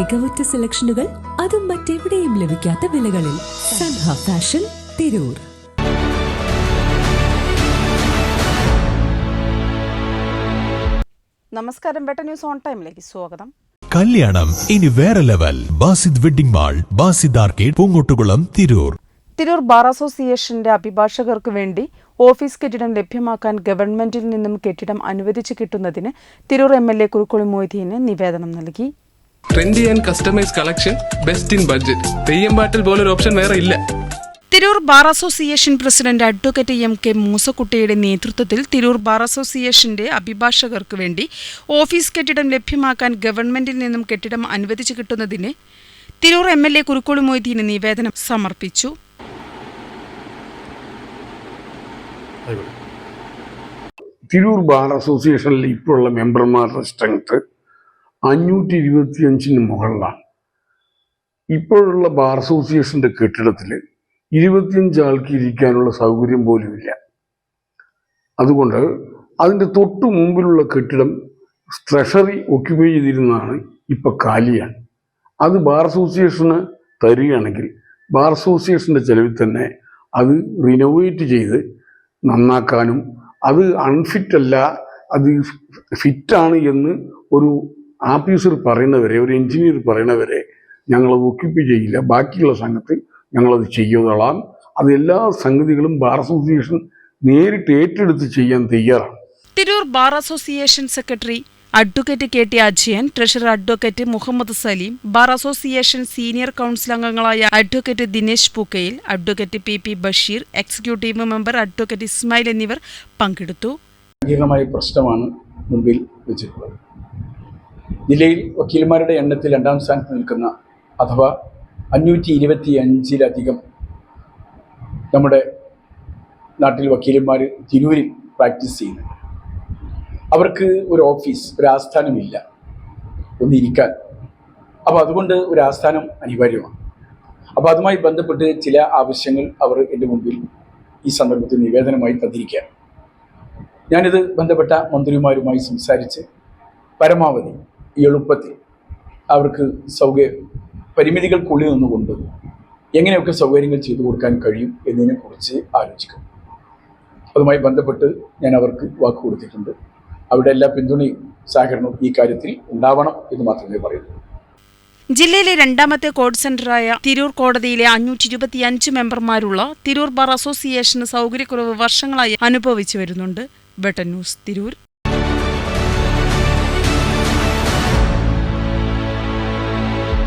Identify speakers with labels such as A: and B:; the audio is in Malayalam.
A: മികവുറ്റ സെലക്ഷനുകൾ അതും മറ്റെവിടെയും ലഭിക്കാത്ത വിലകളിൽ സൻഹ ഫാഷൻ തിരൂർ.
B: നമസ്കാരം ബെട്ടർ ന്യൂസ് ഓൺ ടൈമിലേക്ക് സ്വാഗതം.
C: കല്യാണം ഇനി വേറെ level. Basid wedding mall Basid arcade Poongottukulam Tirur.
B: Tirur bar അസോസിയേഷന്റെ അഭിഭാഷകർക്ക് വേണ്ടി ഓഫീസ് കെട്ടിടം ലഭ്യമാക്കാൻ ഗവൺമെന്റിൽ നിന്നും കെട്ടിടം അനുവദിച്ചു കിട്ടുന്നതിന് Tirur M L A Kurukkoli Moideen നിവേദനം നൽകി.
D: Trendy and customise collection best in budget Theyyam പാട്ടിൽ പോലൊരു ഓപ്ഷൻ വേറെ ഇല്ല.
B: Tirur bar association president advocate M K മൂസക്കുട്ടിയുടെ നേതൃത്വത്തിൽ തിരൂർ ബാർ അസോസിയേഷന്റെ അഭിഭാഷകർക്ക് വേണ്ടി ഓഫീസ് കെട്ടിടം ലഭ്യമാക്കാൻ ഗവൺമെന്റിൽ നിന്നും കെട്ടിടം അനുവദിച്ചു കിട്ടുന്നതിന് Tirur M L A Kurukkoli Moideen നിവേദനം സമർപ്പിച്ചു.
E: തിരൂർ ബാർ അസോസിയേഷനിൽ ഇപ്പോഴുള്ള മെമ്പർമാരുടെ സ്ട്രെങ്ത് അഞ്ഞൂറ്റി ഇരുപത്തി അഞ്ചിന് മുകളിലാണ്. ഇപ്പോഴുള്ള ബാർ അസോസിയേഷന്റെ കെട്ടിടത്തിൽ ഇരുപത്തിയഞ്ച് ആൾക്ക് ഇരിക്കാനുള്ള സൗകര്യം പോലും ഇല്ല അതുകൊണ്ട് അതിന്റെ തൊട്ടു മുമ്പിലുള്ള കെട്ടിടം ട്രഷറി ഒക്യുപൈ ചെയ്തിരുന്നതാണ് ഇപ്പൊ കാലിയാണ്. അത് ബാർ അസോസിയേഷന് തരികയാണെങ്കിൽ ബാർ അസോസിയേഷന്റെ ചെലവിൽ തന്നെ അത് റിനോവേറ്റ് ചെയ്ത് നന്നാക്കാനും അത് അൺഫിറ്റ് അല്ല അത് ഫിറ്റാണ് എന്ന് ഒരു ആഫീസർ പറയുന്നവരെ ഒരു എഞ്ചിനീയർ പറയുന്നവരെ ഞങ്ങളത് ഒക്കിപ്പ് ചെയ്യില്ല ബാക്കിയുള്ള സംഘത്തിൽ ഞങ്ങളത് ചെയ്തോളാം. അത് എല്ലാ സംഗതികളും ബാർ അസോസിയേഷൻ നേരിട്ട് ഏറ്റെടുത്ത് ചെയ്യാൻ തയ്യാറാണ്.
B: Tirur bar association secretary advocate K T Ajayan treasurer advocate Muhammad Salim bar association senior council അംഗങ്ങളായ advocate Dinesh Pookkayil advocate P P Basheer executive member advocate Ismail എന്നിവർ പങ്കെടുത്തു.
F: പ്രശ്നമാണ് മുമ്പിൽ വെച്ചിട്ടുള്ളത്. ജില്ലയിൽ വക്കീൽമാരുടെ എണ്ണത്തിൽ രണ്ടാം സ്ഥാനത്ത് നിൽക്കുന്ന അഥവാ അഞ്ഞൂറ്റി ഇരുപത്തി അഞ്ചിലധികം നമ്മുടെ നാട്ടിൽ വക്കീലന്മാർ തിരൂരിൽ പ്രാക്ടീസ് ചെയ്യുന്നു അവർക്ക് ഒരു ഓഫീസ് ഒരു ആസ്ഥാനമില്ല. ഒന്നിരിക്കാൻ. അപ്പോൾ അതുകൊണ്ട് ഒരു ആസ്ഥാനം അനിവാര്യമാണ്. അപ്പോൾ അതുമായി ബന്ധപ്പെട്ട് ചില ആവശ്യങ്ങൾ അവർ എന്റെ മുമ്പിൽ ഈ സന്ദർഭത്തിൽ നിവേദനമായി തന്നിരിക്കുകയാണ്. ഞാനിത് ബന്ധപ്പെട്ട മന്ത്രിമാരുമായി സംസാരിച്ച് പരമാവധി എളുപ്പത്തിൽ അവർക്ക് സൗകര്യ പരിമിതികൾക്കുള്ളിൽ നിന്നുകൊണ്ട് എങ്ങനെയൊക്കെ സൗകര്യങ്ങൾ ചെയ്തു കൊടുക്കാൻ കഴിയും എന്നതിനെക്കുറിച്ച് ആലോചിക്കും. അതുമായി ബന്ധപ്പെട്ട് ഞാൻ അവർക്ക് വാക്ക് കൊടുത്തിട്ടുണ്ട്. അവിടെ എല്ലാ പിന്തുണയും സഹകരണവും ഈ കാര്യത്തിൽ ഉണ്ടാവണം എന്ന് മാത്രമേ പറയുള്ളൂ
B: ജില്ലയിലെ രണ്ടാമത്തെ കോഡ് സെന്ററായ തിരൂർ കോടതിയിലെ അഞ്ഞൂറ്റി ഇരുപത്തിയഞ്ച് മെമ്പർമാരുള്ള തിരൂർ ബാർ അസോസിയേഷന് സൗകര്യക്കുറവ് വർഷങ്ങളായി അനുഭവിച്ചു വരുന്നുണ്ട്. Button news Tirur.